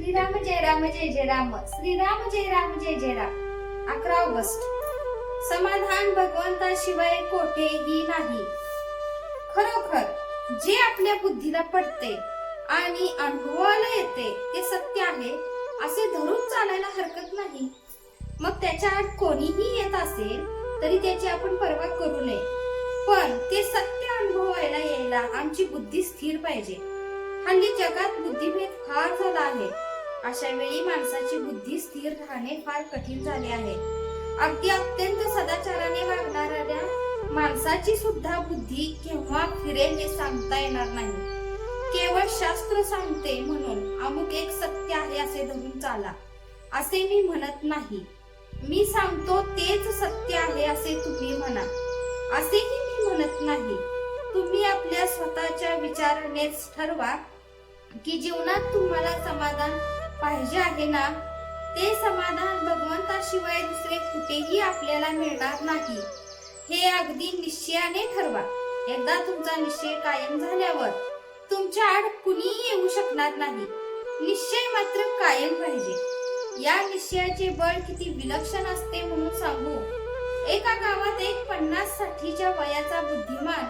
श्रीराम जय राम जय जय राम. श्रीराम जय राम जय जय राम. अकरा ऑगस्ट. समाधान भगवंताशिवाय कोठेही नाही. खरोखर जे आपल्या बुद्धीला पडते आणि अनुभवाला येते ते सत्य आहे असे धरून चालायला हरकत नाही. मग त्याच्या आत कोणीही येत असेल तरी त्याची आपण पर्वा करू नये. पण ते सत्य अनुभवायला यायला आमची बुद्धी स्थिर पाहिजे. हल्ली जगात बुद्धिभेद फार झाला आहे. अशा वेळी माणसाची बुद्धी स्थिर राहणे फार कठीण झाले आहे. अगदी अत्यंत सदाचाराने वागणाऱ्या माणसाची सुद्धा बुद्धी केव्हा फिरेल हे सांगता येणार नाही. केवळ शास्त्र सांगते म्हणून अमुक एक सत्य आहे असे धरून चाला. असे मी म्हणत नाही. मी सांगतो तेच सत्य आहे असे तुम्ही म्हणा. असेही मी म्हणत नाही. तुम्ही आपल्या स्वतःच्या विचारानेच ठरवा की जीवनात तुम्हाला समाधान पाहिजे आहे ना? ते समाधान भगवंताशिवाय दुसरे कुठेही आपल्याला मिळणार नाही. हे अगदी निश्चयाने ठरवा. एकदा तुमचा निश्चय कायम झाल्यावर तुमच्या आड कुणीही येऊ शकणार नाही. निश्चय मात्र कायम पाहिजे. या निश्चयाचे बळ किती विलक्षण असते म्हणून सांगू. एका गावात एक पन्नास साठीच्या वयाचा बुद्धिमान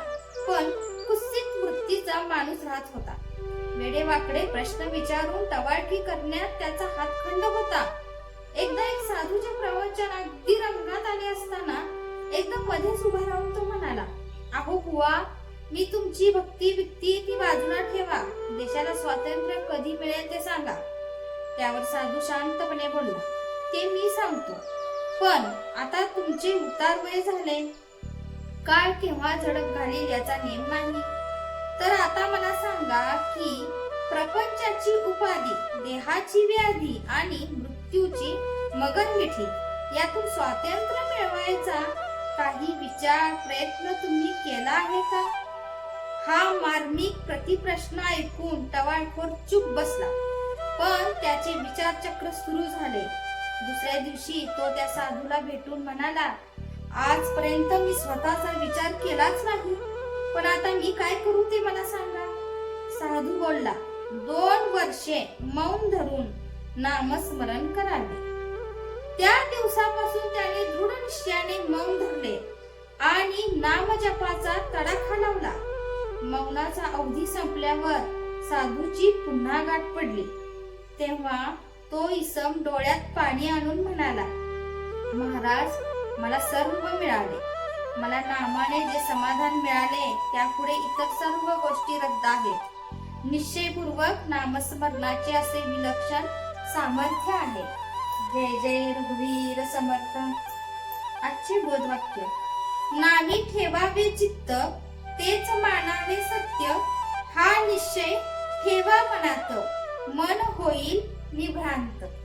पण कुत्सित वृत्तीचा माणूस राहत होता. वेडेवाकडे प्रश्न विचारून टवाळकी करण्यात त्याचा हातखंड होता. एकदा एक साधूचे प्रवचन अगदी रंगात आले असताना एकदम मध्येच उभा राहून तो म्हणाला अहो बुवा मी तुमची भक्ती विक्ती ती बाजूला ठेवा. देशाला स्वातंत्र्य कधी मिळेल ते सांगा. त्यावर साधू शांतपणे बोलला ते मी सांगतो. पण आता तुमचे उतार वय झाले. काळ केव्हा झडप घालील याचा नेम नाही. तर आता मला सांगा की प्रपंचाची उपाधी देहाची व्याधी आणि मृत्यूची मगन मिठी यातून स्वातंत्र्य मिळवायचा काही विचार प्रयत्न तुम्ही केला आहे का? हा मार्मिक प्रतिप्रश्न ऐकून टवाळखोर चुप बसला. पण त्याचे विचारचक्र सुरू झाले. दुसऱ्या दिवशी तो त्या साधूला भेटून म्हणाला आजपर्यंत मी स्वतःचा विचार केलाच नाही. पण आता मी काय करू ते मला सांगा. साधू बोलला दोन वर्षे मौन धरून नामस्मरण करावे. त्या दिवसापासून त्याने दृढ निश्चयाने मौन धरले आणि नामजपाचा तडाखा लावला. मौनाचा अवधी संपल्यावर साधूची पुन्हा गाठ पडली. तेव्हा तो इसम डोळ्यात पाणी आणून म्हणाला महाराज मला सर्व मिळाले. मला नामाने जे समाधान मिळाले त्यापुढे इतर सर्व गोष्टी रद्द आहेत. निश्चयपूर्वक नामस्मरणाचे असे विलक्षण सामर्थ्य आहे. जय जय रघुवीर समर्थ. आजचे बोधवाक्य. नावी ठेवावे चित्त तेच मानावे सत्य. हा निश्चय ठेवा मनात. मन होईल निभ्रांत.